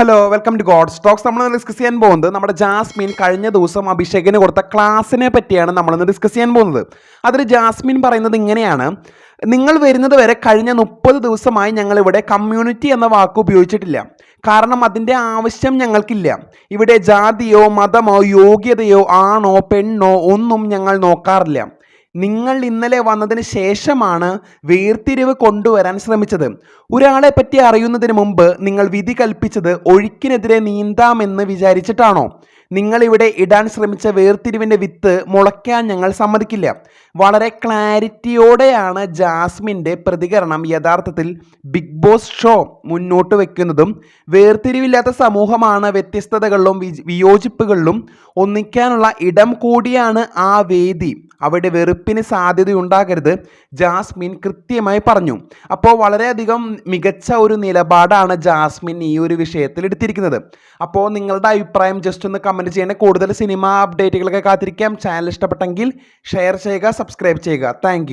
Hello welcome to god stocks നമ്മൾ discuss ചെയ്യാൻ പോകുന്നത് നമ്മുടെ ജാസ്മിൻ കഴിഞ്ഞ ദിവസം അഭിഷേകിന് കൊടുത്ത ക്ലാസ്സിനെ പറ്റിയാണ് നമ്മളിന്ന് ഡിസ്കസ് ചെയ്യാൻ പോകുന്നത്. അതിൽ ജാസ്മിൻ പറയുന്നത് ഇങ്ങനെയാണ്. നിങ്ങൾ വരുന്നത് വരെ കഴിഞ്ഞ മുപ്പത് ദിവസമായി ഞങ്ങളിവിടെ കമ്മ്യൂണിറ്റി എന്ന വാക്ക് ഉപയോഗിച്ചിട്ടില്ല. കാരണം അതിന്റെ ആവശ്യം ഞങ്ങൾക്കില്ല. ഇവിടെ ജാതിയോ മതമോ യോഗ്യതയോ ആണോ പെണ്ണോ ഒന്നും ഞങ്ങൾ നോക്കാറില്ല. നിങ്ങൾ ഇന്നലെ വന്നതിന് ശേഷമാണ് വേർതിരിവ് കൊണ്ടുവരാൻ ശ്രമിച്ചത്. ഒരാളെ പറ്റി അറിയുന്നതിന് മുമ്പ് നിങ്ങൾ വിധി കൽപ്പിച്ചത് ഒഴുക്കിനെതിരെ നീന്താമെന്ന് വിചാരിച്ചിട്ടാണോ? നിങ്ങൾ ഇവിടെ ഇടാൻ ശ്രമിച്ച വേർതിരിവിന്റെ വിത്ത് മുളയ്ക്കാൻ ഞങ്ങൾ സമ്മതിക്കില്ല. വളരെ ക്ലാരിറ്റിയോടെയാണ് ജാസ്മിന്റെ പ്രതികരണം യഥാർത്ഥത്തിൽ ബിഗ് ബോസ് ഷോ മുന്നോട്ട് വെക്കുന്നതും വേർതിരിവില്ലാത്ത സമൂഹമാണ് വ്യത്യസ്തതകളിലും വിയോജിപ്പുകളിലും ഒന്നിക്കാനുള്ള ഇടം കൂടിയാണ് ആ വേദി. അവിടെ വെറുപ്പിന് സാധ്യതയുണ്ടാകരുത്. ജാസ്മിൻ കൃത്യമായി പറഞ്ഞു. അപ്പോൾ വളരെയധികം മികച്ച ഒരു നിലപാടാണ് ജാസ്മിൻ ഈ ഒരു വിഷയത്തിൽ എടുത്തിരിക്കുന്നത്. അപ്പോൾ നിങ്ങളുടെ അഭിപ്രായം ജസ്റ്റ് ഒന്ന് കമന്റ് ചെയ്യണേ. കൂടുതൽ സിനിമ അപ്ഡേറ്റുകളൊക്കെ കാത്തിരിക്കാം. ചാനൽ ഇഷ്ടപ്പെട്ടെങ്കിൽ ഷെയർ ചെയ്യുക സബ്സ്ക്രൈബ് ചെയ്യുക. താങ്ക്